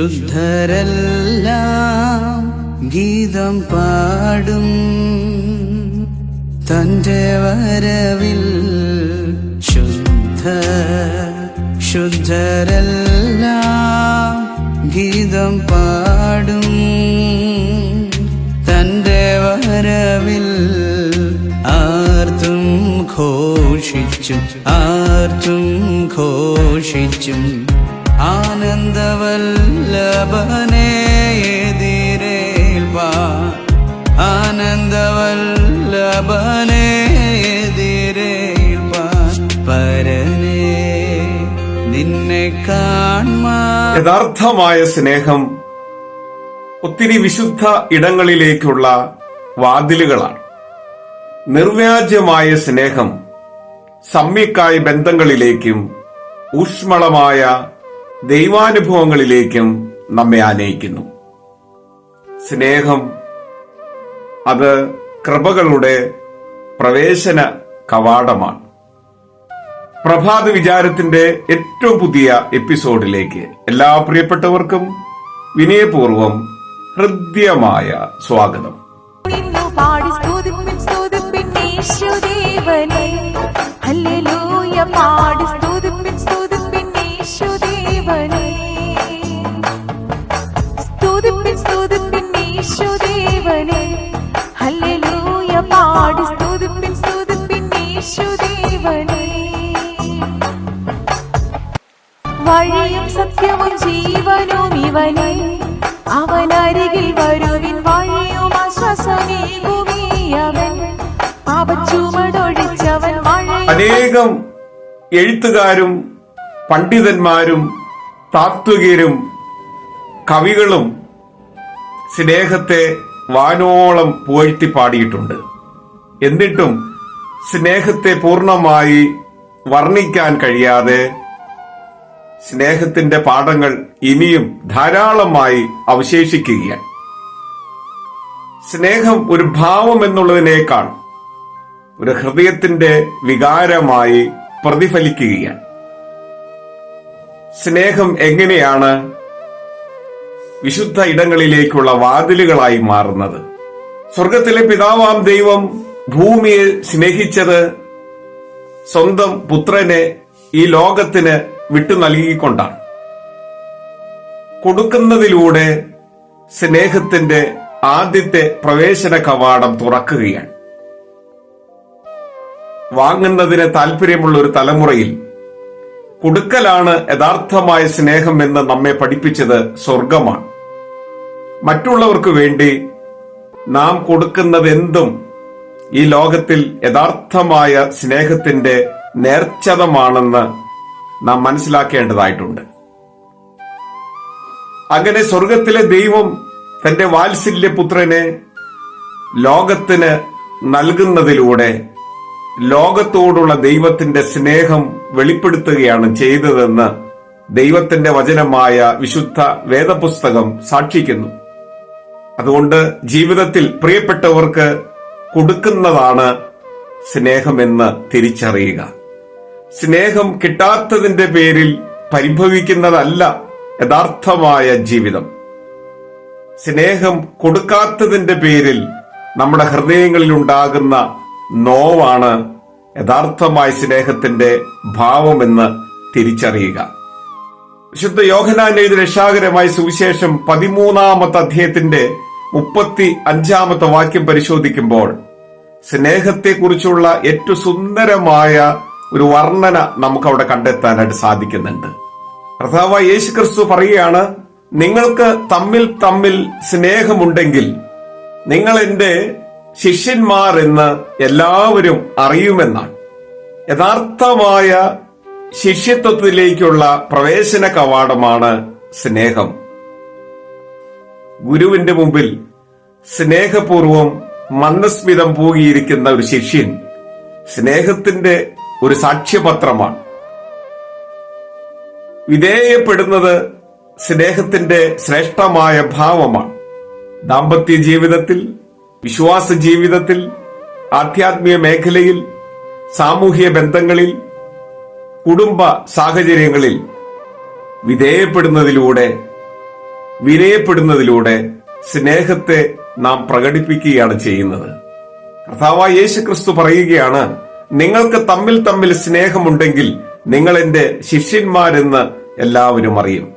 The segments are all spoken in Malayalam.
ശുദ്ധരെല്ലാം ഗീതം പാടും. തന്റെ വരവിൽ ശുദ്ധ ശുദ്ധരെല്ലാം ഗീതം പാടും. തന്റെ വരവിൽ ആർത്തും ഘോഷിച്ചും ആർത്തും ഘോഷിച്ചും നിന്നെ യഥാർത്ഥമായ സ്നേഹം ഒത്തിരി വിശുദ്ധ ഇടങ്ങളിലേക്കുള്ള വാതിലുകളാണ്. നിർവ്യാജ്യമായ സ്നേഹം സമ്യക്കായ ബന്ധങ്ങളിലേക്കും ഊഷ്മളമായ ദൈവാനുഭവങ്ങളിലേക്കും നമ്മെ ആനയിക്കുന്നു. സ്നേഹം അത് കൃപകളുടെ പ്രവേശന കവാടമാണ്. പ്രഭാത വിചാരത്തിന്റെ ഏറ്റവും പുതിയ എപ്പിസോഡിലേക്ക് എല്ലാ പ്രിയപ്പെട്ടവർക്കും വിനയപൂർവം ഹൃദ്യമായ സ്വാഗതം. പാടി സ്തുതിപ്പിൻ സ്തുതിപ്പിൻ യേശുദേവനെ വഴിയും സത്യവും ജീവനും ഇവനെ. അവനരികിൽ വരുവിൻ വഴിയും ആശ്വാസമേകുമീ അവൻ പാപച്ചുമടൊഴിച്ചവൻ അനേകം എഴുത്തുകാരും പണ്ഡിതന്മാരും താത്വികരും കവികളും സ്നേഹത്തെ വാനോളം പുകഴ്ത്തി പാടിയിട്ടുണ്ട്. എന്നിട്ടും സ്നേഹത്തെ പൂർണമായി വർണിക്കാൻ കഴിയാതെ സ്നേഹത്തിന്റെ പാഠങ്ങൾ ഇനിയും ധാരാളമായി അവശേഷിക്കുകയാണ്. സ്നേഹം ഒരു ഭാവം എന്നുള്ളതിനേക്കാൾ ഒരു ഹൃദയത്തിന്റെ വികാരമായി പ്രതിഫലിക്കുകയാണ്. സ്നേഹം എങ്ങനെയാണ് വിശുദ്ധ ഇടങ്ങളിലേക്കുള്ള വാതിലുകളായി മാറുന്നത്? സ്വർഗത്തിലെ പിതാവാം ദൈവം ഭൂമിയെ സ്നേഹിച്ചത് സ്വന്തം പുത്രനെ ഈ ലോകത്തിന് വിട്ടു നൽകിക്കൊണ്ടാണ്. കൊടുക്കുന്നതിലൂടെ സ്നേഹത്തിന്റെ ആദ്യത്തെ പ്രവേശന കവാടം തുറക്കുകയാണ്. വാങ്ങുന്നതിന് താല്പര്യമുള്ള ഒരു തലമുറയിൽ കൊടുക്കലാണ് യഥാർത്ഥമായ സ്നേഹം എന്ന് നമ്മെ പഠിപ്പിച്ചത് സ്വർഗമാണ് മറ്റുള്ളവർക്ക് വേണ്ടി നാം കൊടുക്കുന്നത് എന്തും ഈ ലോകത്തിൽ യഥാർത്ഥമായ സ്നേഹത്തിന്റെ നേർച്ചതമാണെന്ന് നാം മനസ്സിലാക്കേണ്ടതായിട്ടുണ്ട്. അങ്ങനെ സ്വർഗത്തിലെ ദൈവം തന്റെ വാത്സല്യപുത്രനെ ലോകത്തിന് നൽകുന്നതിലൂടെ ലോകത്തോടുള്ള ദൈവത്തിന്റെ സ്നേഹം വെളിപ്പെടുത്തുകയാണ് ചെയ്തതെന്ന് ദൈവത്തിന്റെ വചനമായ വിശുദ്ധ വേദപുസ്തകം സാക്ഷിക്കുന്നു. അതുകൊണ്ട് ജീവിതത്തിൽ പ്രിയപ്പെട്ടവർക്ക് കൊടുക്കുന്നതാണ് സ്നേഹമെന്ന് തിരിച്ചറിയുക. സ്നേഹം കിട്ടാത്തതിന്റെ പേരിൽ പരിഭവിക്കുന്നതല്ല യഥാർത്ഥമായ ജീവിതം. സ്നേഹം കൊടുക്കാത്തതിന്റെ പേരിൽ നമ്മുടെ ഹൃദയങ്ങളിൽ ഉണ്ടാകുന്ന നോവാണ് യഥാർത്ഥമായ സ്നേഹത്തിന്റെ ഭാവമെന്ന് തിരിച്ചറിയുക. വിശുദ്ധ യോഹനാൻ എഴുതി രക്ഷാകരമായ സുവിശേഷം പതിമൂന്നാമത്തെ അധ്യായത്തിന്റെ മുപ്പത്തി അഞ്ചാമത്തെ വാക്യം പരിശോധിക്കുമ്പോൾ സ്നേഹത്തെക്കുറിച്ചുള്ള ഏറ്റവും സുന്ദരമായ ഒരു വർണന നമുക്ക് അവിടെ കണ്ടെത്താനായിട്ട് സാധിക്കുന്നുണ്ട്. കർത്താവ് യേശു ക്രിസ്തു പറയുകയാണ് നിങ്ങൾക്ക് തമ്മിൽ തമ്മിൽ സ്നേഹമുണ്ടെങ്കിൽ നിങ്ങൾ എന്റെ ശിഷ്യന്മാർ എന്ന് എല്ലാവരും അറിയുമെന്നാണ്. യഥാർത്ഥമായ ശിഷ്യത്വത്തിലേക്കുള്ള പ്രവേശന കവാടമാണ് സ്നേഹം. ഗുരുവിന്റെ മുമ്പിൽ സ്നേഹപൂർവം മന്ദസ്മിതം പൂകിയിരിക്കുന്ന ഒരു ശിഷ്യൻ സ്നേഹത്തിന്റെ ഒരു സാക്ഷ്യപത്രമാണ്. വിധേയപ്പെടുന്നത് സ്നേഹത്തിന്റെ ശ്രേഷ്ഠമായ ഭാവമാണ്. ദാമ്പത്യ ജീവിതത്തിൽ വിശ്വാസ ജീവിതത്തിൽ ആധ്യാത്മിക മേഖലയിൽ സാമൂഹിക ബന്ധങ്ങളിൽ കുടുംബ സാഹചര്യങ്ങളിൽ വിധേയപ്പെടുന്നതിലൂടെ വിനയപ്പെടുന്നതിലൂടെ സ്നേഹത്തെ നാം പ്രകടിപ്പിക്കുകയാണ് ചെയ്യുന്നത്. കർത്താവായ യേശു ക്രിസ്തു പറയുകയാണ് നിങ്ങൾക്ക് തമ്മിൽ തമ്മിൽ സ്നേഹമുണ്ടെങ്കിൽ നിങ്ങൾ എന്റെ ശിഷ്യന്മാരെന്ന് എല്ലാവരും അറിയും.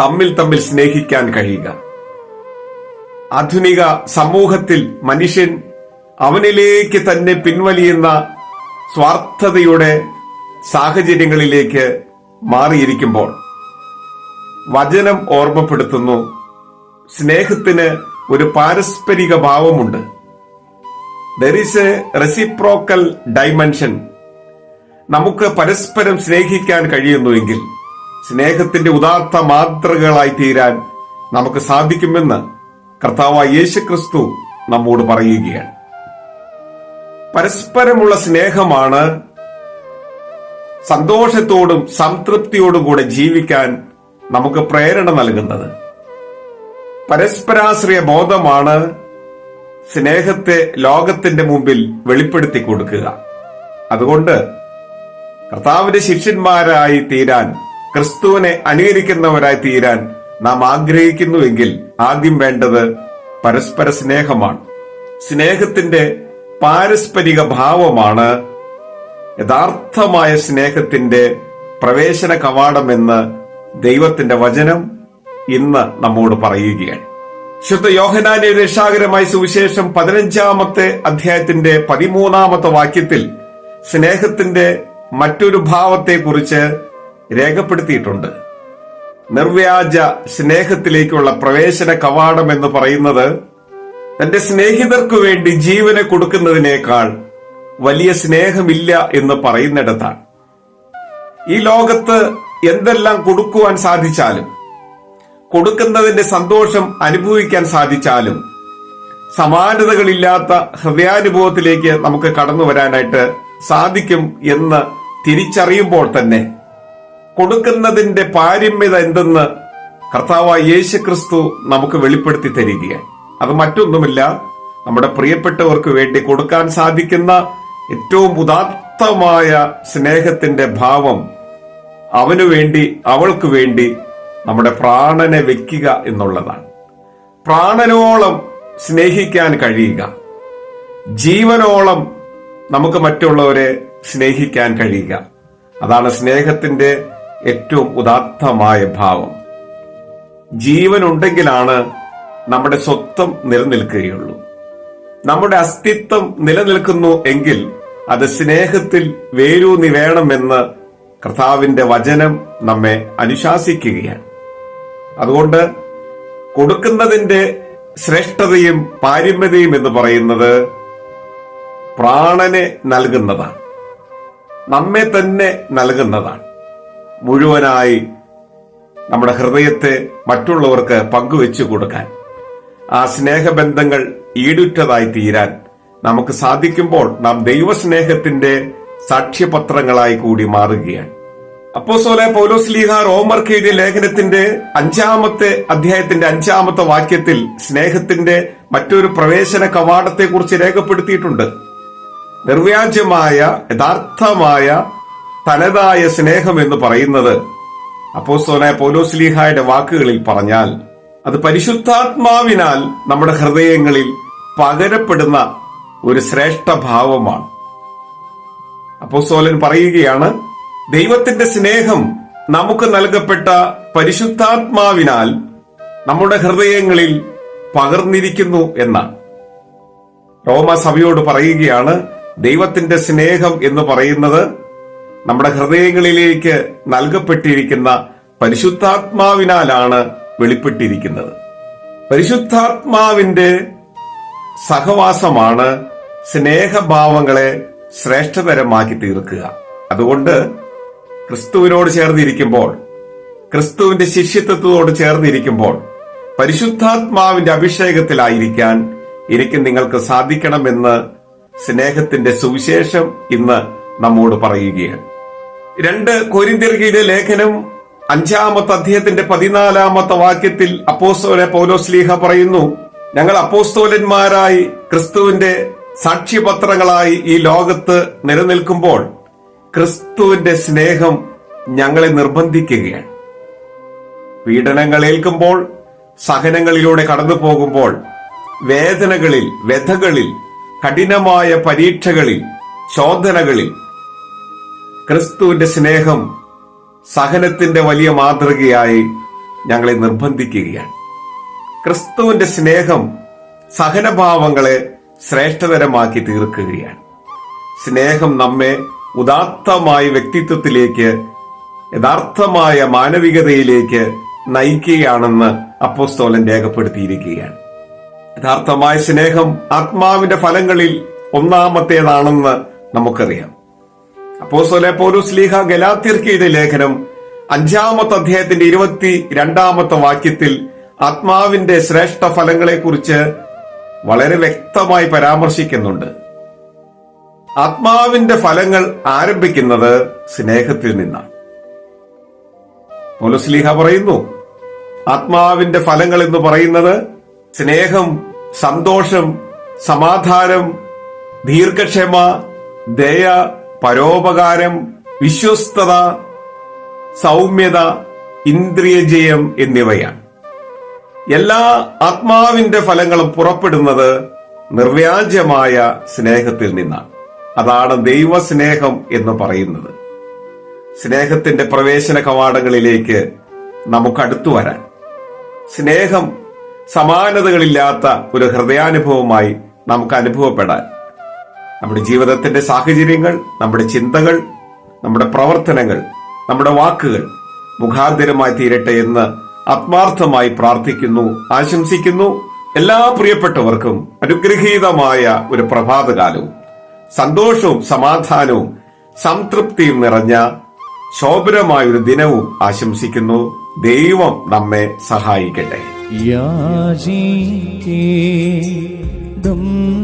തമ്മിൽ തമ്മിൽ സ്നേഹിക്കാൻ കഴിയുക. ആധുനിക സമൂഹത്തിൽ മനുഷ്യൻ അവനിലേക്ക് തന്നെ പിൻവലിയുന്ന സ്വാർത്ഥതയുടെ സാഹചര്യങ്ങളിലേക്ക് മാറിയിരിക്കുമ്പോൾ വചനം ഓർമ്മപ്പെടുത്തുന്നു സ്നേഹത്തിന് ഒരു പാരസ്പരിക ഭാവമുണ്ട്. There is a reciprocal dimension നമുക്ക് പരസ്പരം സ്നേഹിക്കാൻ കഴിയുന്നുവെങ്കിൽ സ്നേഹത്തിന്റെ ഉദാത്ത മാതൃകകളായി തീരാൻ നമുക്ക് സാധിക്കുമെന്ന് കർത്താവായ യേശുക്രിസ്തു നമ്മോട് പറയുകയാണ്. പരസ്പരമുള്ള സ്നേഹമാണ് സന്തോഷത്തോടും സംതൃപ്തിയോടും കൂടെ ജീവിക്കാൻ നമുക്ക് പ്രേരണ നൽകുന്നത്. പരസ്പരാശ്രയ ബോധമാണ് സ്നേഹത്തെ ലോകത്തിന്റെ മുമ്പിൽ വെളിപ്പെടുത്തി കൊടുക്കുക. അതുകൊണ്ട് കർത്താവിന്റെ ശിഷ്യന്മാരായി തീരാൻ ക്രിസ്തുവിനെ അനുകരിക്കുന്നവരായി തീരാൻ നാം ആഗ്രഹിക്കുന്നുവെങ്കിൽ ആദ്യം വേണ്ടത് പരസ്പര സ്നേഹമാണ്. സ്നേഹത്തിന്റെ പാരസ്പരിക ഭാവമാണ് യഥാർത്ഥമായ സ്നേഹത്തിന്റെ പ്രവേശന കവാടമെന്ന് ദൈവത്തിന്റെ വചനം ഇന്ന് നമ്മോട് പറയുകയാണ്. ശുദ്ധ യോഹനാന്റെ രക്ഷാകരമായ സുവിശേഷം പതിനഞ്ചാമത്തെ അധ്യായത്തിന്റെ പതിമൂന്നാമത്തെ വാക്യത്തിൽ സ്നേഹത്തിന്റെ മറ്റൊരു ഭാവത്തെക്കുറിച്ച് രേഖപ്പെടുത്തിയിട്ടുണ്ട്. നിർവ്യാജ സ്നേഹത്തിലേക്കുള്ള പ്രവേശന കവാടം എന്ന് പറയുന്നത് തന്റെ സ്നേഹിതർക്കു വേണ്ടി ജീവനെ കൊടുക്കുന്നതിനേക്കാൾ വലിയ സ്നേഹമില്ല എന്ന് പറയുന്നിടത്താണ്. ഈ ലോകത്ത് എന്തെല്ലാം കൊടുക്കുവാൻ സാധിച്ചാലും കൊടുക്കുന്നതിന്റെ സന്തോഷം അനുഭവിക്കാൻ സാധിച്ചാലും സമാനതകളില്ലാത്ത ഹൃദയാനുഭവത്തിലേക്ക് നമുക്ക് കടന്നു വരാനായിട്ട് സാധിക്കും എന്ന് തിരിച്ചറിയുമ്പോൾ തന്നെ കൊടുക്കുന്നതിന്റെ പാരമ്യത എന്തെന്ന് കർത്താവായ യേശു ക്രിസ്തു നമുക്ക് വെളിപ്പെടുത്തി തരികയാണ്. അത് മറ്റൊന്നുമില്ല. നമ്മുടെ പ്രിയപ്പെട്ടവർക്ക് വേണ്ടി കൊടുക്കാൻ സാധിക്കുന്ന ഏറ്റവും ഉദാത്തമായ സ്നേഹത്തിന്റെ ഭാവം അവനു വേണ്ടി അവൾക്ക് വേണ്ടി നമ്മുടെ പ്രാണനെ വെക്കുക എന്നുള്ളതാണ്. പ്രാണനോളം സ്നേഹിക്കാൻ കഴിയുക. ജീവനോളം നമുക്ക് മറ്റുള്ളവരെ സ്നേഹിക്കാൻ കഴിയുക. അതാണ് സ്നേഹത്തിന്റെ ഏറ്റവും ഉദാത്തമായ ഭാവം. ജീവനുണ്ടെങ്കിലാണ് നമ്മുടെ സ്വത്വം നിലനിൽക്കുകയുള്ളൂ. നമ്മുടെ അസ്തിത്വം നിലനിൽക്കുന്നു എങ്കിൽ അത് സ്നേഹത്തിൽ വേരൂന്നി വേണമെന്ന് കർത്താവിന്റെ വചനം നമ്മെ അനുശാസിക്കുകയാണ്. അതുകൊണ്ട് കൊടുക്കുന്നതിന്റെ ശ്രേഷ്ഠതയും പാരമ്യതയും എന്ന് പറയുന്നത് പ്രാണനെ നൽകുന്നതാണ്. നമ്മെ തന്നെ നൽകുന്നതാണ്. മുഴുവനായി നമ്മുടെ ഹൃദയത്തെ മറ്റുള്ളവർക്ക് പങ്കുവെച്ചു കൊടുക്കാൻ ആ സ്നേഹബന്ധങ്ങൾ ഈടുറ്റതായി തീരാൻ നമുക്ക് സാധിക്കുമ്പോൾ നാം ദൈവസ്നേഹത്തിന്റെ സാക്ഷ്യപത്രങ്ങളായി കൂടി മാറുകയാണ്. അപ്പോസോലെ പൗലോസ്ലീഹ റോമർക്ക് എഴുതിയ ലേഖനത്തിന്റെ അഞ്ചാമത്തെ അധ്യായത്തിന്റെ അഞ്ചാമത്തെ വാക്യത്തിൽ സ്നേഹത്തിന്റെ മറ്റൊരു പ്രവേശന കവാടത്തെക്കുറിച്ച് രേഖപ്പെടുത്തിയിട്ടുണ്ട്. നിർവ്യാജ്യമായ യഥാർത്ഥമായ തനതായ സ്നേഹം എന്ന് പറയുന്നത് അപ്പോസോലെ പൗലോസ് ലീഹായുടെ വാക്കുകളിൽ പറഞ്ഞാൽ അത് പരിശുദ്ധാത്മാവിനാൽ നമ്മുടെ ഹൃദയങ്ങളിൽ പകരപ്പെടുന്ന ഒരു ശ്രേഷ്ഠ ഭാവമാണ് അപ്പോസ്തോലൻ പറയുകയാണ് ദൈവത്തിന്റെ സ്നേഹം നമുക്ക് നൽകപ്പെട്ട പരിശുദ്ധാത്മാവിനാൽ നമ്മുടെ ഹൃദയങ്ങളിൽ പകർന്നിരിക്കുന്നു എന്നാണ്. റോമ സഭയോട് പറയുകയാണ് ദൈവത്തിന്റെ സ്നേഹം എന്ന് പറയുന്നത് നമ്മുടെ ഹൃദയങ്ങളിലേക്ക് നൽകപ്പെട്ടിരിക്കുന്ന പരിശുദ്ധാത്മാവിനാലാണ് വെളിപ്പെട്ടിരിക്കുന്നത്. പരിശുദ്ധാത്മാവിന്റെ സഹവാസമാണ് സ്നേഹഭാവങ്ങളെ ശ്രേഷ്ഠതരമാക്കി തീർക്കുക. അതുകൊണ്ട് ക്രിസ്തുവിനോട് ചേർന്നിരിക്കുമ്പോൾ ക്രിസ്തുവിന്റെ ശിഷ്യത്വത്തോട് ചേർന്നിരിക്കുമ്പോൾ പരിശുദ്ധാത്മാവിന്റെ അഭിഷേകത്തിലായിരിക്കാൻ എനിക്ക് നിങ്ങൾക്ക് സാധിക്കണമെന്ന് സ്നേഹത്തിന്റെ സുവിശേഷം ഇന്ന് നമ്മോട് പറയുകയാണ്. രണ്ട് കൊരിന്തിർഗിയുടെ ലേഖനം അഞ്ചാമത്തെ അധ്യയത്തിന്റെ പതിനാലാമത്തെ വാക്യത്തിൽ അപ്പോസ്തോലെ പൗലോസ്ലീഹ പറയുന്നു ഞങ്ങൾ അപ്പോസ്തോലന്മാരായി ക്രിസ്തുവിന്റെ സാക്ഷ്യപത്രങ്ങളായി ഈ ലോകത്ത് നിലനിൽക്കുമ്പോൾ ക്രിസ്തുവിന്റെ സ്നേഹം ഞങ്ങളെ നിർബന്ധിക്കുകയാണ്. പീഡനങ്ങൾ ഏൽക്കുമ്പോൾ സഹനങ്ങളിലൂടെ കടന്നു പോകുമ്പോൾ വേദനകളിൽ വ്യഥകളിൽ കഠിനമായ പരീക്ഷകളിൽ ശോധനകളിൽ ക്രിസ്തുവിന്റെ സ്നേഹം സഹനത്തിന്റെ വലിയ മാതൃകയായി ഞങ്ങളെ നിർബന്ധിക്കുകയാണ്. ക്രിസ്തുവിന്റെ സ്നേഹം സഹനഭാവങ്ങളെ ശ്രേഷ്ഠതരമാക്കി തീർക്കുകയാണ്. സ്നേഹം നമ്മെ ഉദാത്തമായ വ്യക്തിത്വത്തിലേക്ക് യഥാർത്ഥമായ മാനവികതയിലേക്ക് നയിക്കുകയാണെന്ന് അപ്പോസ്തോലൻ രേഖപ്പെടുത്തിയിരിക്കുകയാണ്. യഥാർത്ഥമായ സ്നേഹം ആത്മാവിന്റെ ഫലങ്ങളിൽ ഒന്നാമത്തേതാണെന്ന് നമുക്കറിയാം. അപ്പോസ്തോലെ പൗലോസ് ലീഹ ഗലാത്യർക്ക് എഴുതിയ ലേഖനം അഞ്ചാമത്തെ അധ്യായത്തിന്റെ ഇരുപത്തി രണ്ടാമത്തെ വാക്യത്തിൽ ആത്മാവിന്റെ ശ്രേഷ്ഠ ഫലങ്ങളെക്കുറിച്ച് വളരെ വ്യക്തമായി പരാമർശിക്കുന്നുണ്ട്. ആത്മാവിന്റെ ഫലങ്ങൾ ആരംഭിക്കുന്നത് സ്നേഹത്തിൽ നിന്നാണ്. പൗലോസ് ലീഹ പറയുന്നു ആത്മാവിന്റെ ഫലങ്ങൾ എന്ന് പറയുന്നത് സ്നേഹം സന്തോഷം സമാധാനം ദീർഘക്ഷമ ദയ പരോപകാരം വിശ്വസ്തത സൗമ്യത ഇന്ദ്രിയജയം എന്നിവയാണ്. എല്ലാ ആത്മാവിന്റെ ഫലങ്ങളും പുറപ്പെടുന്നത് നിർവ്യാജമായ സ്നേഹത്തിൽ നിന്നാണ്. അതാണ് ദൈവസ്നേഹം എന്ന് പറയുന്നത്. സ്നേഹത്തിന്റെ പ്രവേശന കവാടങ്ങളിലേക്ക് നമുക്ക് അടുത്തു വരാൻ. സ്നേഹം സമാനതകളില്ലാത്ത ഒരു ഹൃദയാനുഭവമായി നമുക്ക് അനുഭവപ്പെടാൻ. നമ്മുടെ ജീവിതത്തിന്റെ സാഹചര്യങ്ങൾ നമ്മുടെ ചിന്തകൾ നമ്മുടെ പ്രവർത്തനങ്ങൾ നമ്മുടെ വാക്കുകൾ മുഖാന്തരമായി തീരട്ടെ എന്ന് ആത്മാർത്ഥമായി പ്രാർത്ഥിക്കുന്നു ആശംസിക്കുന്നു. എല്ലാ പ്രിയപ്പെട്ടവർക്കും അനുഗ്രഹീതമായ ഒരു പ്രഭാതകാലവും. സന്തോഷവും സമാധാനവും സംതൃപ്തിയും നിറഞ്ഞ ശോഭനമായൊരു ദിനവും ആശംസിക്കുന്നു. ദൈവം നമ്മെ സഹായിക്കട്ടെ. യാചിക്കേടും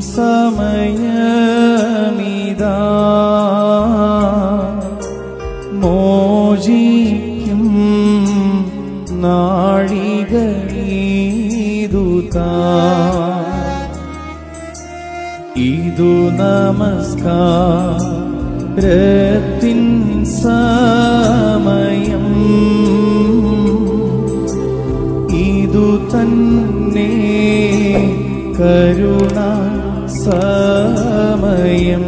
സമയമിതാ. മോചിക്കും ഇതു നമസ്കാരത്തിൻ സമയം. ഇതു തന്നെ കരുണ സമയം.